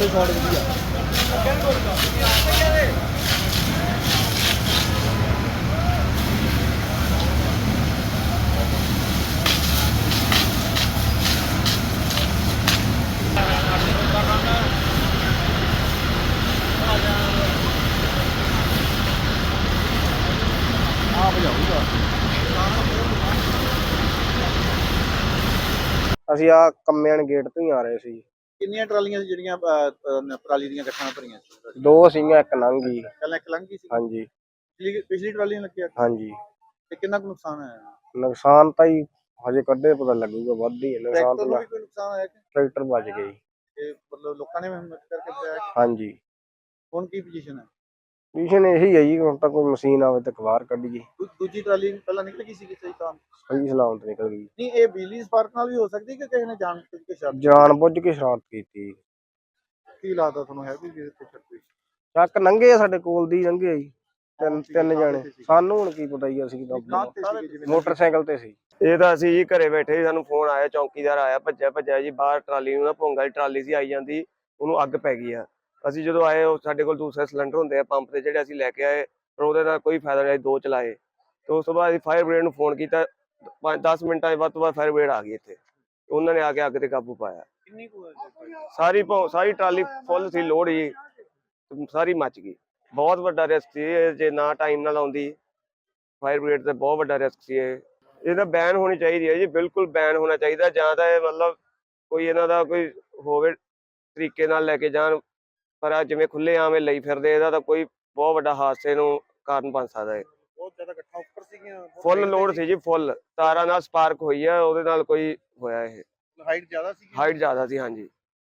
ਵੀ shot ਵਧੀਆ ਆ। ਭਜਾਊਗਾ ਅਸੀਂ ਆ ਕੰਮਿਆਣ ਗੇਟ ਤੋਂ ਹੀ ਆ ਰਹੇ ਸੀ। ਕਿੰਨੀਆਂ ਟਰਾਲੀਆਂ ਸੀ ਜਿਹੜੀਆਂ ਪਰਾਲੀ ਦੀਆਂ ਇਕੱਠਾਂ ਭਰੀਆਂ ਸੀ? ਦੋ ਸੀਗੀਆਂ ਇੱਕ ਲੰਘੀ ਪਹਿਲਾਂ ਇੱਕ ਲੰਘੀ ਸੀ? ਹਾਂਜੀ। ਪਿਛਲੀ ਪਿਛਲੀ ਟਰਾਲੀ ਨੂੰ ਲੱਗਿਆ? ਹਾਂਜੀ। ਤੇ ਕਿੰਨਾ ਕੁ ਨੁਕਸਾਨ ਆਇਆ ਨੁਕਸਾਨ ਤਾਂ ਹੀ ਹਜੇ ਕੱਢੇ ਪਤਾ ਲੱਗੂਗਾ ਵੱਧ ਹੀ ਹੈ। ਨੁਕਸਾਨ ਟਰੈਕਟਰ ਨੂੰ ਤਾਂ ਵੀ ਕੋਈ ਨੁਕਸਾਨ ਆਇਆ ਕਿ? ਟਰੈਕਟਰ ਵੱਜ ਗਈ ਇਹ ਮਤਲਬ ਲੋਕਾਂ ਨੇ ਵੀ ਹਿੰਮਤ ਕਰਕੇ ਬਚਾਇਆ ਹਾਂਜੀ। ਹੁਣ ਕੀ ਪੋਜੀਸ਼ਨ ਹੈ? ਮਿਸ਼ਨ ਇਹੀ ਹੈ ਜੀ ਹੁਣ ਤਾਂ ਕੋਈ ਮਸ਼ੀਨ ਆਵੇ ਤੇ ਕਬਾਰ ਕੱਢੀਏ ਦੂ- ਦੂਜੀ ਟਰਾਲੀ ਪਹਿਲਾਂ ਨਿਕਲ ਗਈ ਸੀ ਕਿਸੇ ਤਾਂ? ਸਹੀ ਸਲਾਮਤ ਨਿਕਲ ਗਈ। ਨਹੀਂ ਇਹ ਬਿਜਲੀ ਸਪਾਰਕ ਨਾਲ ਵੀ ਹੋ ਸਕਦੀ ਕਿ ਕਿਸੇ ਨੇ ਜਾਣ ਬੁੱਝ ਕੇ ਛੱਡ ਜਾਣ ਬੁੱਝ ਕੇ ਸ਼ਰਾਰਤ ਕੀਤੀ। ਕੀ ਲੱਗਦਾ ਤੁਹਾਨੂੰ ਹੈ ਵੀ ਜਿਹਦੇ ਤੇ ਛੱਡ ਹੋਈ ਚੱਕ ਲੰਘੇ ਆ ਸਾਡੇ ਕੋਲ ਦੀ ਲੰਘੇ ਆ ਜੀ। ਤਿੰਨ ਤਿੰਨ ਜਾਣੇ? ਸਾਨੂੰ ਹੁਣ ਕੀ ਪਤਾ ਜੀ ਅਸੀਂ ਕਾਂ ਤਾਂ ਤੇ ਸੀਗੇ ਜਿਵੇਂ ਮੋਟਰਸਾਈਕਲ ਤੇ ਸੀ। ਇਹ ਤਾਂ ਅਸੀਂ ਜੀ ਘਰੇ ਬੈਠੇ ਸੀ ਸਾਨੂੰ ਫੋਨ ਆਇਆ ਚੌਂਕੀਦਾਰ ਆਇਆ ਭੱਜਿਆ ਭੱਜਿਆ ਜੀ ਬਾਹਰ ਟਰਾਲੀ ਨੂੰ ਨਾ ਭੋਂਗਾ ਦੀ ਟਰਾਲੀ ਸੀ ਆਈ ਜਾਂਦੀ ਉਹਨੂੰ ਅੱਗ ਪੈ ਗਈ ਆ। ਅਸੀਂ ਜਦੋਂ ਆਏ ਉਹ ਸਾਡੇ ਕੋਲ ਦੂਸਰੇ ਸਿਲੰਡਰ ਹੁੰਦੇ ਆ ਪੰਪ ਤੇ ਜਿਹੜੇ ਅਸੀਂ ਲੈ ਕੇ ਆਏ ਪਰ ਉਹਦੇ ਨਾਲ ਕੋਈ ਫਾਇਦਾ ਨਹੀਂ ਦੋ ਚਲਾਏ। ਤੇ ਉਸ ਤੋਂ ਬਾਅਦ ਅਸੀਂ ਫਾਇਰ ਬ੍ਰਿਗੇਡ ਨੂੰ ਫੋਨ ਕੀਤਾ 10 ਮਿੰਟਾਂ ਦੇ ਬਾਅਦ ਤੋਂ ਬਾਅਦ ਫਾਇਰ ਬ੍ਰਿਗੇਡ ਆ ਗਈ ਇੱਥੇ। ਉਹਨਾਂ ਨੇ ਆ ਕੇ ਅੱਗ ਤੇ ਕਾਬੂ ਪਾਇਆ। ਕਿੰਨੀ ਕੁ ਹੋਇਆ ਸਾਰੀ ਸਾਰੀ ਟਰਾਲੀ ਫੁੱਲ ਸੀ ਲੋਡ ਜੀ ਸਾਰੀ ਮੱਚ ਗਈ। ਬਹੁਤ ਵੱਡਾ ਰਿਸਕ ਸੀ ਜੇ ਨਾ ਟਾਈਮ ਨਾਲ ਆਉਂਦੀ। ਫਾਇਰ ਬ੍ਰਿਗੇਡ ਤੇ ਬਹੁਤ ਵੱਡਾ ਰਿਸਕ ਸੀ ਇਹ। ਇਹਦਾ ਬੈਨ ਹੋਣੀ ਚਾਹੀਦੀ ਹੈ ਜੀ ਬਿਲਕੁਲ ਬੈਨ ਹੋਣਾ ਚਾਹੀਦਾ ਜਾਂ ਤਾਂ ਇਹ ਮਤਲਬ ਕੋਈ ਇਹਨਾਂ ਦਾ ਕੋਈ ਹੋਵੇ ਤਰੀਕੇ ਨਾਲ ਲੈ ਕੇ ਜਾਣ ਪਰ ਆ ਜਿਵੇਂ ਖੁੱਲੇ ਆਵੇਂ ਲਈ ਫਿਰਦੇ ਇਹਦਾ ਤਾਂ ਕੋਈ ਬਹੁਤ ਵੱਡਾ ਹਾਦਸੇ ਨੂੰ ਕਾਰਨ ਬਣ ਸਕਦਾ ਹੈ। ਬਹੁਤ ਜ਼ਿਆਦਾ ਇਕੱਠਾ ਉੱਪਰ ਸੀਗੀਆਂ ਫੁੱਲ ਲੋਡ ਸੀ ਜੀ ਫੁੱਲ। ਤਾਰਾਂ ਨਾਲ ਸਪਾਰਕ ਹੋਈ ਆ ਉਹਦੇ ਨਾਲ ਕੋਈ ਹੋਇਆ ਇਹ। ਹਾਈਟ ਜ਼ਿਆਦਾ ਸੀ ਹਾਈਟ ਜ਼ਿਆਦਾ ਸੀ ਹਾਂਜੀ।